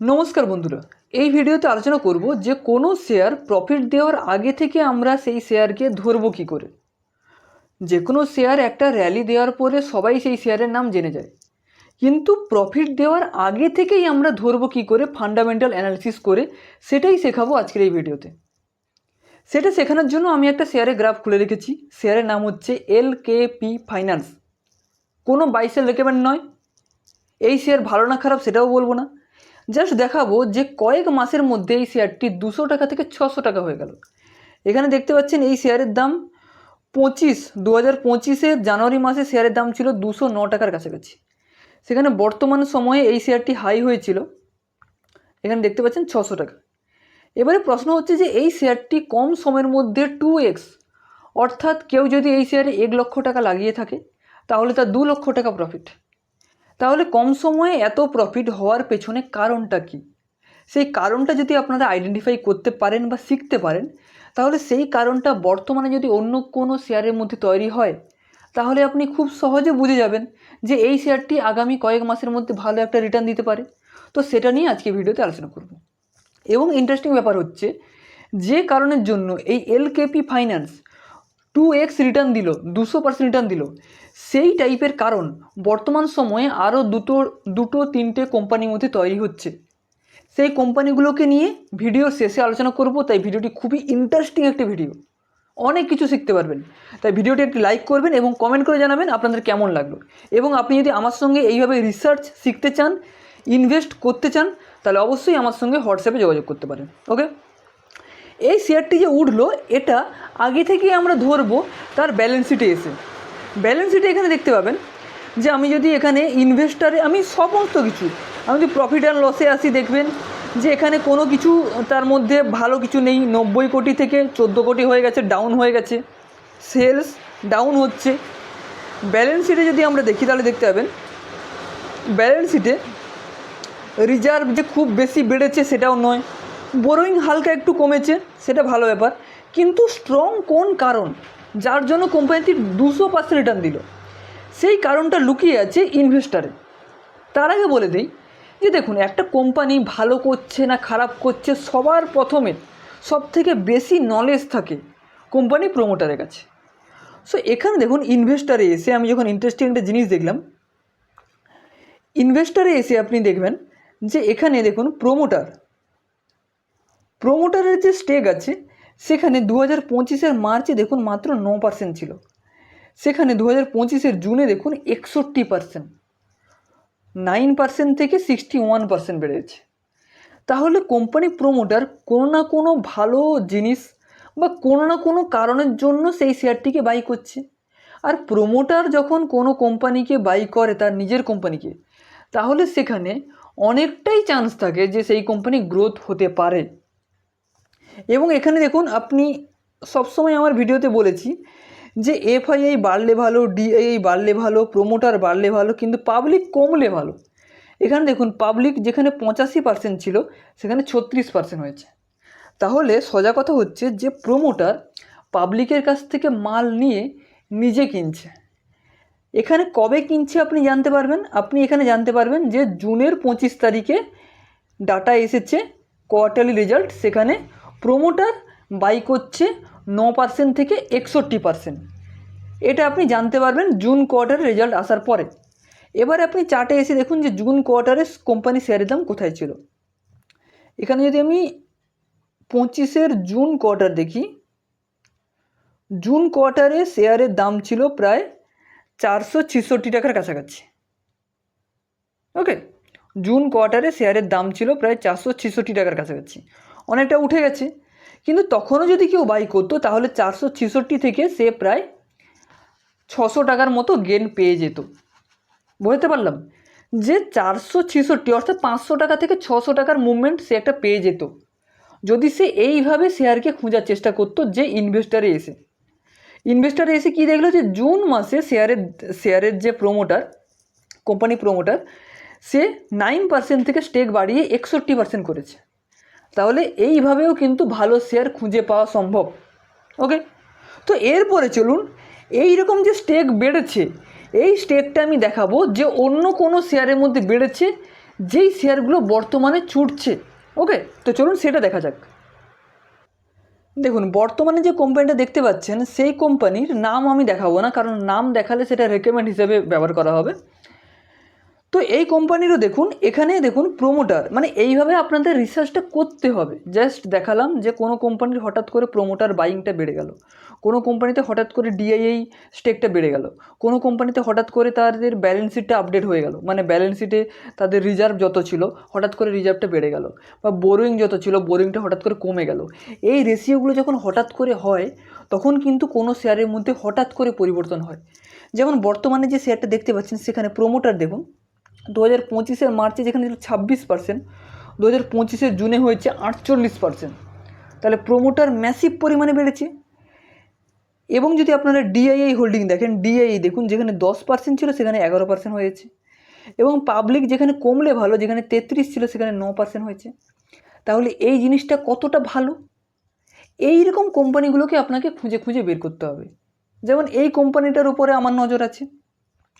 নমস্কার বন্ধুরা। এই ভিডিওতে আলোচনা করব যে কোনো শেয়ার প্রফিট দেওয়ার আগে থেকে আমরা সেই শেয়ারকে ধরবো কী করে। যে কোনো শেয়ার একটা র্যালি দেওয়ার পরে সবাই সেই শেয়ারের নাম জেনে যায়। কিন্তু প্রফিট দেওয়ার আগে থেকেই আমরা ধরবো কী করে ফান্ডামেন্টাল অ্যানালিসিস করে, সেটাই শেখাবো আজকের এই ভিডিওতে। সেটা শেখানোর জন্য আমি একটা শেয়ারের গ্রাফ খুলে রেখেছি। শেয়ারের নাম হচ্ছে এল কে পি ফাইন্যান্স কোনো বাইসেল রেকমেন্ড নয়। এই শেয়ার ভালো না খারাপ সেটাও বলব না। জাস্ট দেখাবো যে কয়েক মাসের মধ্যে এই শেয়ারটি দুশো টাকা থেকে ছশো টাকা হয়ে গেল। এখানে দেখতে পাচ্ছেন এই শেয়ারের দাম পঁচিশ দু হাজার পঁচিশে জানুয়ারি মাসে শেয়ারের দাম ছিল দুশো ন টাকার কাছাকাছি। সেখানে বর্তমান সময়ে এই শেয়ারটি হাই হয়েছিল। এখানে দেখতে পাচ্ছেন ছশো টাকা। এবারে প্রশ্ন হচ্ছে যে এই শেয়ারটি কম সময়ের মধ্যে টু এক্স অর্থাৎ কেউ যদি এই শেয়ারে এক লক্ষ টাকা লাগিয়ে থাকে, তাহলে তার দু লক্ষ টাকা প্রফিট তাহলে কম সময়ে এত প্রফিট হওয়ার পেছনে কারণটা কি? সেই কারণটা যদি আপনারা আইডেন্টিফাই করতে পারেন বা শিখতে পারেন, তাহলে সেই কারণটা বর্তমানে যদি অন্য কোনো শেয়ারের মধ্যে তৈরি হয়, তাহলে আপনি খুব সহজে বুঝে যাবেন যে এই শেয়ারটি আগামী কয়েক মাসের মধ্যে ভালো একটা রিটার্ন দিতে পারে। তো সেটা নিয়ে আজকে ভিডিওতে আলোচনা করব। এবং ইন্টারেস্টিং ব্যাপার হচ্ছে, যে কারণের জন্য এই LKP finance two X return দিল, দুশো পার্সেন্ট রিটার্ন দিল। সেই টাইপের কারণ বর্তমান সময়ে আরও দুটো দুটো, তিনটে কোম্পানির মধ্যে তৈরি হচ্ছে। সেই কোম্পানিগুলোকে নিয়ে ভিডিও শেষে আলোচনা করব, তাই ভিডিওটি খুবই ইন্টারেস্টিং একটি ভিডিও অনেক কিছু শিখতে পারবেন। তাই ভিডিওটি একটি লাইক করবেন এবং কমেন্ট করে জানাবেন আপনাদের কেমন লাগল। এবং আপনি যদি আমার সঙ্গে এইভাবে রিসার্চ শিখতে চান ইনভেস্ট করতে চান, তাহলে অবশ্যই আমার সঙ্গে হোয়াটসঅ্যাপে যোগাযোগ করতে পারেন। ওকে এই শেয়ারটি যে উঠল, এটা আগে থেকেই আমরা ধরবো তার ব্যালেন্স শিটে এসে। ব্যালেন্স শিটে এখানে দেখতে পাবেন যে আমি যদি এখানে ইনভেস্টারে আমি সমস্ত কিছু, আমি যদি প্রফিট অ্যান্ড লসে আসি দেখবেন যে এখানে কোনো কিছু তার মধ্যে ভালো কিছু নেই, নব্বই কোটি থেকে চোদ্দ কোটি হয়ে গেছে ডাউন হয়ে গেছে সেলস ডাউন হচ্ছে। ব্যালেন্স শিটে যদি আমরা দেখি, তাহলে দেখতে পাবেন ব্যালেন্স শিটে রিজার্ভ যে খুব বেশি বেড়েছে সেটাও নয়। বোরোয়িং হালকা একটু কমেছে, সেটা ভালো ব্যাপার। কিন্তু স্ট্রং কোন কারণ? যার জন্য কোম্পানিটি দুশো পার্সেন্ট রিটার্ন দিল। সেই কারণটা লুকিয়ে আছে ইনভেস্টারে তার আগে বলে দিই যে দেখুন, একটা কোম্পানি ভালো করছে না খারাপ করছে, সবার প্রথমে সব থেকে বেশি নলেজ থাকে কোম্পানি প্রমোটারের কাছে। সো এখানে দেখুন ইনভেস্টারে এসে আমি যখন ইন্টারেস্টিং একটা জিনিস দেখলাম ইনভেস্টারে এসে আপনি দেখবেন যে এখানে দেখুন প্রোমোটার প্রোমোটারের যে স্টেক আছে, সেখানে দু হাজার পঁচিশের মার্চে দেখুন মাত্র ন পার্সেন্ট ছিল। সেখানে দু হাজার পঁচিশের জুনে দেখুন একষট্টি পার্সেন্ট নাইন পার্সেন্ট থেকে সিক্সটি ওয়ান পার্সেন্ট বেড়েছে। তাহলে কোম্পানি প্রোমোটার কোনো না কোনো ভালো জিনিস বা কোনো না কোনো কারণের জন্য সেই শেয়ারটিকে বাই করছে। আর প্রোমোটার যখন কোনো কোম্পানিকে বাই করে, তার নিজের কোম্পানিকে তাহলে সেখানে অনেকটাই চান্স থাকে যে সেই কোম্পানি গ্রোথ হতে পারে। এবং এখানে দেখুন, আপনি সবসময় আমার ভিডিওতে বলেছি যে এফআইআই বাড়লে ভালো ডিআইআই বাড়লে ভালো, প্রোমোটার বাড়লে ভালো, কিন্তু পাবলিক কমলে ভালো। এখানে দেখুন, পাবলিক যেখানে পঁচাশি পার্সেন্ট ছিল, সেখানে ছত্রিশ পার্সেন্ট হয়েছে। তাহলে সোজা কথা হচ্ছে যে প্রোমোটার পাবলিকের কাছ থেকে মাল নিয়ে নিজে কিনছে। এখানে কবে কিনছে আপনি জানতে পারবেন? আপনি এখানে জানতে পারবেন যে জুনের পঁচিশ তারিখে ডাটা এসেছে কোয়ার্টারলি রেজাল্ট সেখানে প্রোমোটার বাই করছে ন পার্সেন্ট থেকে একষট্টি পার্সেন্ট এটা আপনি জানতে পারবেন জুন কোয়ার্টারের রেজাল্ট আসার পরে। এবার আপনি চার্টে এসে দেখুন যে জুন কোয়ার্টারে কোম্পানি শেয়ারের দাম কোথায় ছিল। এখানে যদি আমি পঁচিশের জুন কোয়ার্টার দেখি জুন কোয়ার্টারে শেয়ারের দাম ছিল প্রায় চারশো ছেষট্টি টাকার কাছাকাছি। ওকে জুন কোয়ার্টারে শেয়ারের দাম ছিল প্রায় চারশো ছেষট্টি টাকার কাছাকাছি। অনেকটা উঠে গেছে। কিন্তু তখনও যদি কেউ বাই করতো, তাহলে চারশো ছেষট্টি থেকে সে প্রায় ছশো টাকার মতো গেন পেয়ে যেত। বুঝতে পারলাম? যে চারশো ছেষট্টি অর্থাৎ পাঁচশো টাকা থেকে ছশো টাকার মুভমেন্ট সে একটা পেয়ে যেত। যদি সে এইভাবে শেয়ারকে খোঁজার চেষ্টা করতো যে ইনভেস্টারে এসে। ইনভেস্টারে এসে কি দেখল যে, জুন মাসে শেয়ারের শেয়ারের যে প্রোমোটার কোম্পানি প্রোমোটার সে নাইন পার্সেন্ট থেকে স্টেক বাড়িয়ে একষট্টি পার্সেন্ট করেছে। তাহলে এইভাবেও কিন্তু ভালো শেয়ার খুঁজে পাওয়া সম্ভব। ওকে তো এরপরে চলুন এই রকম যে স্টেক বেড়েছে, এই স্টেকটা আমি দেখাবো যে অন্য কোনো শেয়ারের মধ্যে বেড়েছে, যেই শেয়ারগুলো বর্তমানে ছুটছে। ওকে তো চলুন সেটা দেখা যাক। দেখুন, বর্তমানে যে কোম্পানিটা দেখতে পাচ্ছেন, সেই কোম্পানির নাম আমি দেখাবো না, কারণ নাম দেখালে সেটা রেকমেন্ড হিসেবে ব্যবহার করা হবে। তো এই কোম্পানিরও দেখুন এখানে দেখুন প্রোমোটার মানে এইভাবে আপনাদের রিসার্চটা করতে হবে। জাস্ট দেখালাম যে কোনো কোম্পানির হঠাৎ করে প্রোমোটার বাইংটা বেড়ে গেল। কোনো কোম্পানিতে হঠাৎ করে ডিআইআই স্টেকটা বেড়ে গেল। কোনো কোম্পানিতে হঠাৎ করে তাদের ব্যালেন্স শিটটা আপডেট হয়ে গেল। মানে ব্যালেন্স শিটে তাদের রিজার্ভ যত ছিল, হঠাৎ করে রিজার্ভটা বেড়ে গেল। বা বোরিং যত ছিল বোরিংটা হঠাৎ করে কমে গেল। এই রেশিওগুলো যখন হঠাৎ করে হয়, তখন কিন্তু কোনো শেয়ারের মধ্যে হঠাৎ করে পরিবর্তন হয়। যেমন বর্তমানে যে শেয়ারটা দেখতে পাচ্ছেন, সেখানে প্রোমোটার দেখুন। দু হাজার পঁচিশের মার্চে যেখানে ছিল ছাব্বিশ পার্সেন্ট দু হাজার পঁচিশের জুনে হয়েছে আটচল্লিশ পার্সেন্ট তাহলে প্রোমোটার ম্যাসিভ পরিমাণে বেড়েছে। এবং যদি আপনারা ডিআইআই হোল্ডিং দেখেন ডিআইআই দেখুন, যেখানে দশ পার্সেন্ট ছিল, সেখানে এগারো পার্সেন্ট হয়েছে। এবং পাবলিক যেখানে কমলে ভালো, যেখানে তেত্রিশ ছিল, সেখানে ন পার্সেন্ট হয়েছে। তাহলে এই জিনিসটা কতটা ভালো? এই রকম কোম্পানিগুলোকে আপনাকে খুঁজে খুঁজে বের করতে হবে। যেমন এই কোম্পানিটার উপরে আমার নজর আছে।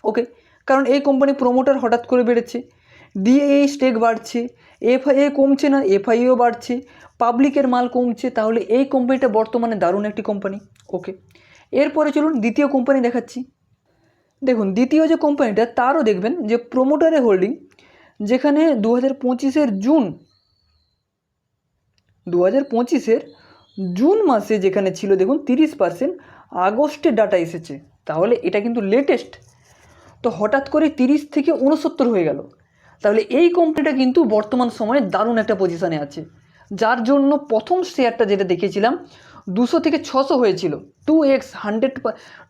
ওকে কারণ এই কোম্পানি প্রোমোটার হঠাৎ করে বেড়েছে। ডিএই স্টেক বাড়ছে এফআইএ কমছে না এফআইও বাড়ছে পাবলিকের মাল কমছে, তাহলে এই কোম্পানিটা বর্তমানে দারুণ একটি কোম্পানি ওকে এরপরে চলুন দ্বিতীয় কোম্পানি দেখাচ্ছি। দেখুন, দ্বিতীয় যে কোম্পানিটা তারও দেখবেন যে প্রোমোটারে হোল্ডিং যেখানে দু হাজার পঁচিশের জুন দু হাজার পঁচিশের জুন মাসে যেখানে ছিল, দেখুন, তিরিশ পার্সেন্ট আগস্টে ডাটা এসেছে। তাহলে এটা কিন্তু লেটেস্ট তো হঠাৎ করে তিরিশ থেকে উনসত্তর হয়ে গেল। তাহলে এই কোম্পানিটা কিন্তু বর্তমান সময়ে দারুণ একটা পজিশনে আছে। যার জন্য প্রথম শেয়ারটা যেটা দেখেছিলাম, দুশো থেকে ছশো হয়েছিল। Two X hundred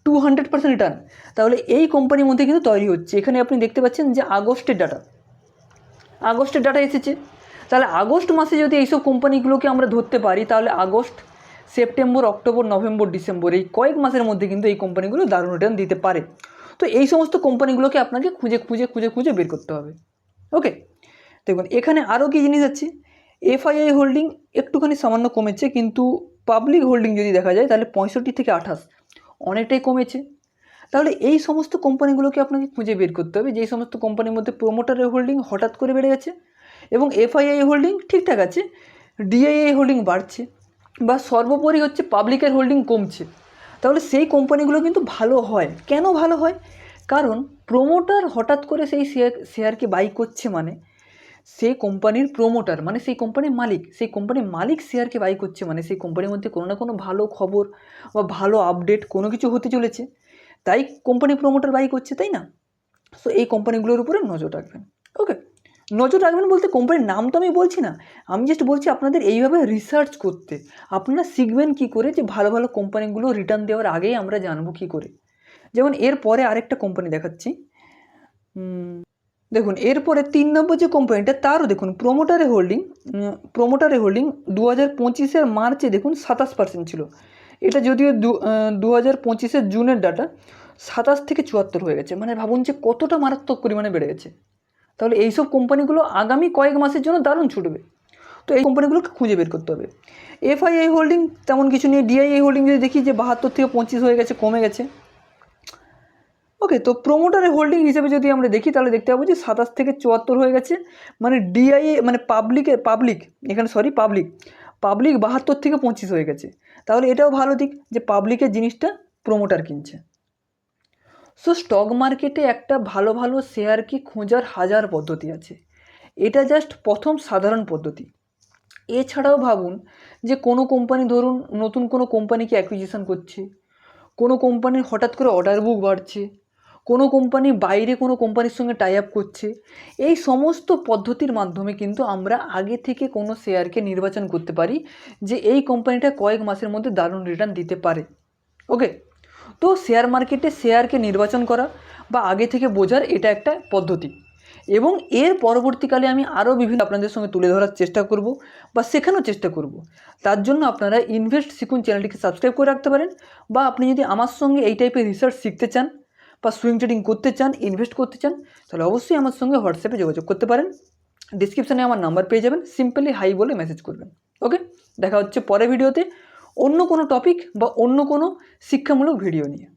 two hundred percent return তাহলে এই কোম্পানির মধ্যে কিন্তু তৈরি হচ্ছে। এখানে আপনি দেখতে পাচ্ছেন যে আগস্টের ডাটা আগস্টের ডাটা এসেছে। তাহলে আগস্ট মাসে যদি এইসব কোম্পানিগুলোকে আমরা ধরতে পারি, তাহলে August, September, October, November, December এই কয়েক মাসের মধ্যে কিন্তু এই কোম্পানিগুলো দারুণ রিটার্ন দিতে পারে। তো এই সমস্ত কোম্পানিগুলোকে আপনাকে খুঁজে খুঁজে খুঁজে খুঁজে বের করতে হবে। ওকে দেখুন, এখানে আরও কী জিনিস আছে? এফআইআই হোল্ডিং একটুখানি সামান্য কমেছে, কিন্তু পাবলিক হোল্ডিং যদি দেখা যায়, তাহলে পঁয়ষট্টি থেকে আঠাশ অনেকটাই কমেছে। তাহলে এই সমস্ত কোম্পানিগুলোকে আপনাকে খুঁজে বের করতে হবে। যেই সমস্ত কোম্পানির মধ্যে প্রোমোটারের হোল্ডিং হঠাৎ করে বেড়ে গেছে, এবং এফআইআই হোল্ডিং ঠিকঠাক আছে ডিআইআই হোল্ডিং বাড়ছে, বা সর্বোপরি হচ্ছে পাবলিকের হোল্ডিং কমছে। তাহলে সেই কোম্পানিগুলো কিন্তু ভালো হয়। কেন ভালো হয়? কারণ প্রোমোটার হঠাৎ করে সেই শেয়ার শেয়ারকে বাই করছে মানে সেই কোম্পানির প্রোমোটার মানে সেই কোম্পানির মালিক, সেই কোম্পানির মালিক শেয়ারকে বাই করছে মানে সেই কোম্পানির মধ্যে কোনো না কোনো ভালো খবর বা ভালো আপডেট কোনো কিছু হতে চলেছে। তাই কোম্পানি প্রোমোটার বাই করছে, তাই না? সো এই কোম্পানিগুলোর উপরে নজর রাখবেন। ওকে নজর রাখবেন বলতে কোম্পানির নাম তো আমি বলছি না। আমি জাস্ট বলছি আপনাদের এইভাবে রিসার্চ করতে। আপনারা শিখবেন কি করে যে ভালো ভালো কোম্পানিগুলো রিটার্ন দেওয়ার আগেই আমরা জানব কি করে। যেমন এরপরে আরেকটা কোম্পানি দেখাচ্ছি। দেখুন এরপরে তিন নম্বর যে কোম্পানিটা তারও দেখুন প্রোমোটারে হোল্ডিং প্রোমোটারে হোল্ডিং দু হাজার পঁচিশের মার্চে দেখুন সাতাশ পার্সেন্ট ছিল। এটা যদিও দু হাজার পঁচিশের জুনের ডাটা সাতাশ থেকে চুয়াত্তর হয়ে গেছে। মানে ভাবুন যে কতটা মারাত্মক পরিমাণে বেড়ে গেছে। তাহলে এইসব কোম্পানিগুলো আগামী কয়েক মাসের জন্য দারুণ ছুটবে। তো এই কোম্পানিগুলোকে খুঁজে বের করতে হবে। এফআইআই হোল্ডিং তেমন কিছু নেই। ডিআইআই হোল্ডিং যদি দেখি যে বাহাত্তর থেকে পঁচিশ হয়ে গেছে, কমে গেছে। ওকে, তো প্রোমোটারের হোল্ডিং হিসেবে যদি আমরা দেখি, তাহলে দেখতে পাবো যে সাতাশ থেকে চুয়াত্তর হয়ে গেছে। মানে ডিআইএ মানে পাবলিকে, পাবলিক, এখানে সরি পাবলিক। পাবলিক বাহাত্তর থেকে পঁচিশ হয়ে গেছে। তাহলে এটাও ভালো দিক যে পাবলিকের জিনিসটা প্রোমোটার কিনছে। সো স্টক মার্কেটে একটা ভালো ভালো শেয়ারকে খোঁজার হাজার পদ্ধতি আছে। এটা জাস্ট প্রথম সাধারণ পদ্ধতি। এছাড়াও ভাবুন যে কোনো কোম্পানি ধরুন, নতুন কোনো কোম্পানিকে অ্যাকুইজিশন করছে, কোনো কোম্পানির হঠাৎ করে অর্ডার বুক বাড়ছে, কোনো কোম্পানি বাইরে কোনো কোম্পানির সঙ্গে টাই আপ করছে, এই সমস্ত পদ্ধতির মাধ্যমে কিন্তু আমরা আগে থেকে কোনো শেয়ারকে নির্বাচন করতে পারি যে এই কোম্পানিটা কয়েক মাসের মধ্যে দারুণ রিটার্ন দিতে পারে। ওকে তো শেয়ার মার্কেটে শেয়ারকে নির্বাচন করা বা আগে থেকে বোঝার এটা একটা পদ্ধতি। এবং এর পরবর্তীকালে আমি আরও বিভিন্ন আপনাদের সঙ্গে তুলে ধরার চেষ্টা করব বা শেখানোর চেষ্টা করব। তার জন্য আপনারা ইনভেস্ট শিখুন চ্যানেলটিকে সাবস্ক্রাইব করে রাখতে পারেন বা আপনি যদি আমার সঙ্গে এই টাইপের রিসার্চ শিখতে চান বা সুইং ট্রেডিং করতে চান ইনভেস্ট করতে চান, তাহলে অবশ্যই আমার সঙ্গে হোয়াটসঅ্যাপে যোগাযোগ করতে পারেন। ডিসক্রিপশানে আমার নাম্বার পেয়ে যাবেন। সিম্পলি হাই বলে মেসেজ করবেন। ওকে দেখা হচ্ছে পরের ভিডিওতে অন্য কোনো টপিক বা অন্য কোনো শিক্ষামূলক ভিডিও নিয়ে।